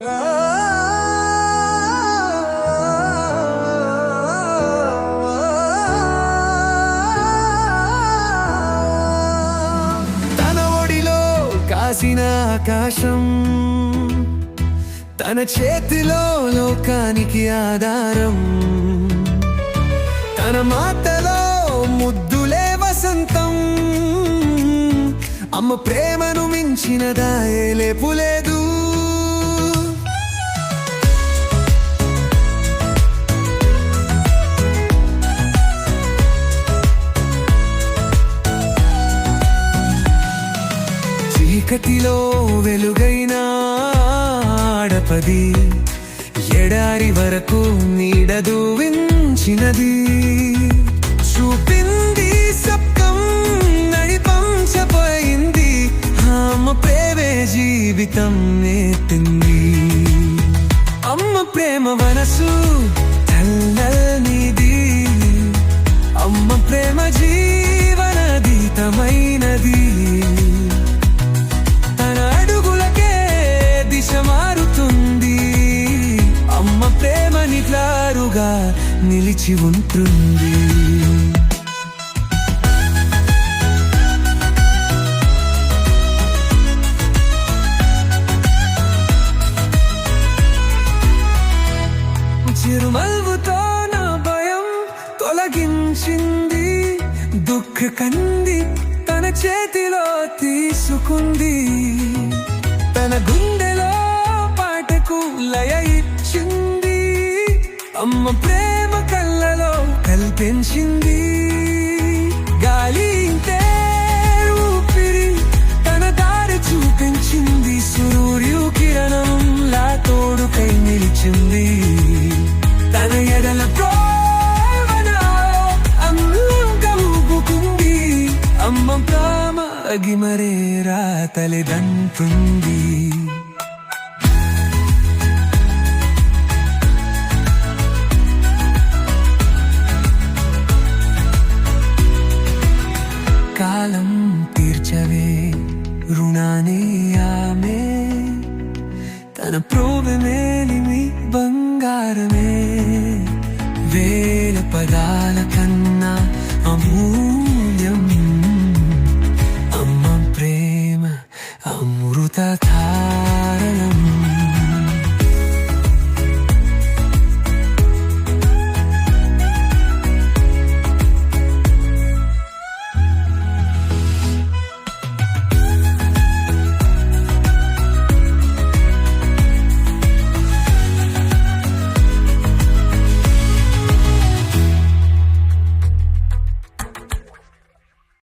తన ఒడిలో కాసిన ఆకాశం తన చేతిలో లోకానికి ఆధారం. తన మాటలో ముద్దులే వసంతం అమ్మ ప్రేమను మించిన ఏ లేపులేదు. చీకటిలో వెలుగైన ఆడపది ఎడారి వరకు నీడదు వించినది చూపింది సప్తం నడిపంచపోయింది అమ్మ ప్రేమే జీవితం నేతింది అమ్మ ప్రేమ మనసు నిలిచి ఉంటుంది. చిరుమల్వుతో నా భయం తొలగించింది దుఃఖ కంది తన చేతిలో తీసుకుంది. తన గుండెలో పాటకు లయ ఇచ్చింది. అమ్మ ప్రేమ కళ్ళలో కల్పించింది. గాలి ఊపిరి తన దారి చూపించింది. సూర్యు కిరణం కిరణంలా తోడుకై నిలిచింది. తన ఎడల ప్రేమలో అందంగా ఊపుకుంది అమ్మ ప్రేమ అగిమరేరా తల్లిదంటుంది కాలం తీర్చవే రుణానే ఆమె. తన ప్రోభమేలిమి బంగారమే.